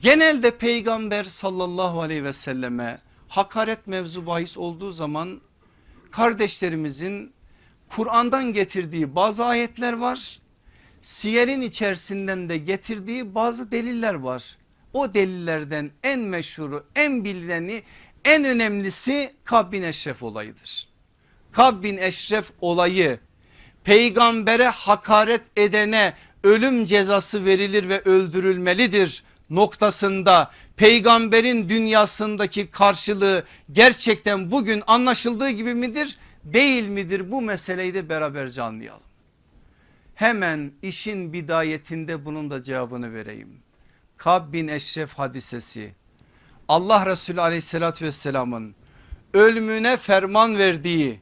Genelde peygamber sallallahu aleyhi ve selleme hakaret mevzu bahis olduğu zaman kardeşlerimizin Kur'an'dan getirdiği bazı ayetler var. Siyerin içerisinden de getirdiği bazı deliller var. O delillerden en meşhuru en bilineni en önemlisi Kab bin Eşref olayıdır. Kab bin Eşref olayı peygambere hakaret edene ölüm cezası verilir ve öldürülmelidir noktasında peygamberin dünyasındaki karşılığı gerçekten bugün anlaşıldığı gibi midir değil midir bu meseleyi de beraberce anlayalım. Hemen işin bidayetinde bunun da cevabını vereyim. Kab bin Eşref hadisesi Allah Resulü aleyhissalatü vesselamın ölümüne ferman verdiği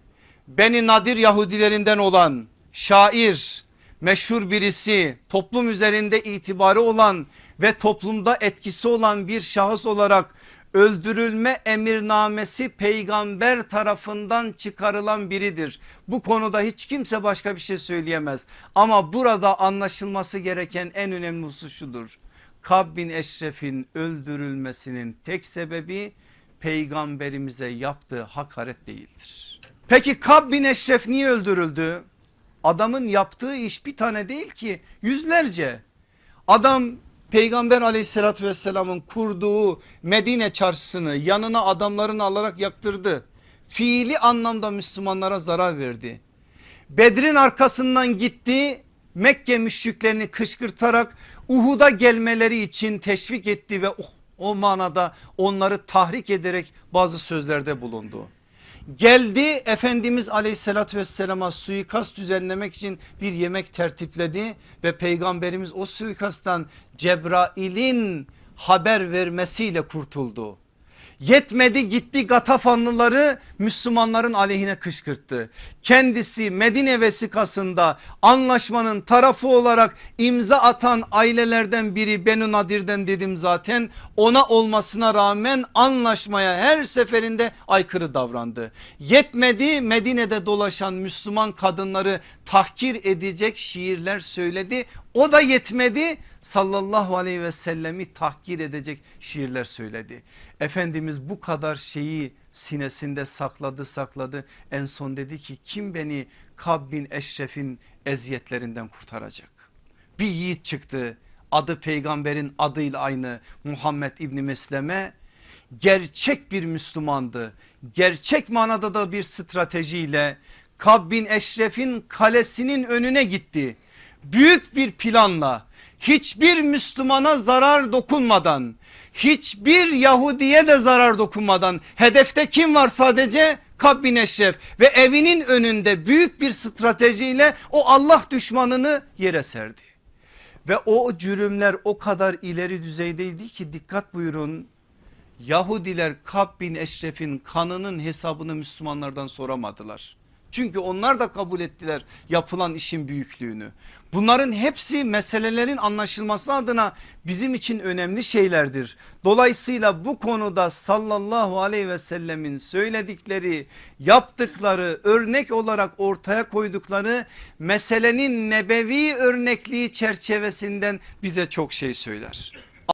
Beni Nadir Yahudilerinden olan şair meşhur birisi toplum üzerinde itibarı olan ve toplumda etkisi olan bir şahıs olarak öldürülme emirnamesi peygamber tarafından çıkarılan biridir. Bu konuda hiç kimse başka bir şey söyleyemez. Ama burada anlaşılması gereken en önemli husus şudur. Kab bin Eşref'in öldürülmesinin tek sebebi peygamberimize yaptığı hakaret değildir. Peki Kab bin Eşref niye öldürüldü? Adamın yaptığı iş bir tane değil ki yüzlerce. Adam peygamber aleyhissalatü vesselamın kurduğu Medine çarşısını yanına adamlarını alarak yaktırdı. Fiili anlamda Müslümanlara zarar verdi. Bedrin arkasından gitti Mekke müşriklerini kışkırtarak Uhud'a gelmeleri için teşvik etti ve o, o manada onları tahrik ederek bazı sözlerde bulundu. Geldi Efendimiz aleyhissalatü vesselama suikast düzenlemek için bir yemek tertipledi ve peygamberimiz o suikasttan Cebrail'in haber vermesiyle kurtuldu. Yetmedi gitti Gatafanlıları Müslümanların aleyhine kışkırttı. Kendisi Medine vesikasında anlaşmanın tarafı olarak imza atan ailelerden biri Benu Nadir'den dedim zaten. Ona olmasına rağmen anlaşmaya her seferinde aykırı davrandı. Yetmedi Medine'de dolaşan Müslüman kadınları tahkir edecek şiirler söyledi. O da yetmedi sallallahu aleyhi ve sellemi tahkir edecek şiirler söyledi. Efendimiz bu kadar şeyi sinesinde sakladı sakladı en son dedi ki kim beni Kab bin Eşref'in eziyetlerinden kurtaracak? Bir yiğit çıktı adı peygamberin adıyla aynı Muhammed İbni Mesleme gerçek bir Müslümandı. Gerçek manada da bir stratejiyle Kab bin Eşref'in kalesinin önüne gitti. Büyük bir planla hiçbir Müslümana zarar dokunmadan hiçbir Yahudiye de zarar dokunmadan hedefte kim var sadece Kab bin Eşref ve evinin önünde büyük bir stratejiyle o Allah düşmanını yere serdi. Ve o cürümler o kadar ileri düzeydeydi ki dikkat buyurun Yahudiler Kab bin Eşref'in kanının hesabını Müslümanlardan soramadılar. Çünkü onlar da kabul ettiler yapılan işin büyüklüğünü. Bunların hepsi meselelerin anlaşılması adına bizim için önemli şeylerdir. Dolayısıyla bu konuda sallallahu aleyhi ve sellemin söyledikleri yaptıkları örnek olarak ortaya koydukları meselenin nebevi örnekliği çerçevesinden bize çok şey söyler.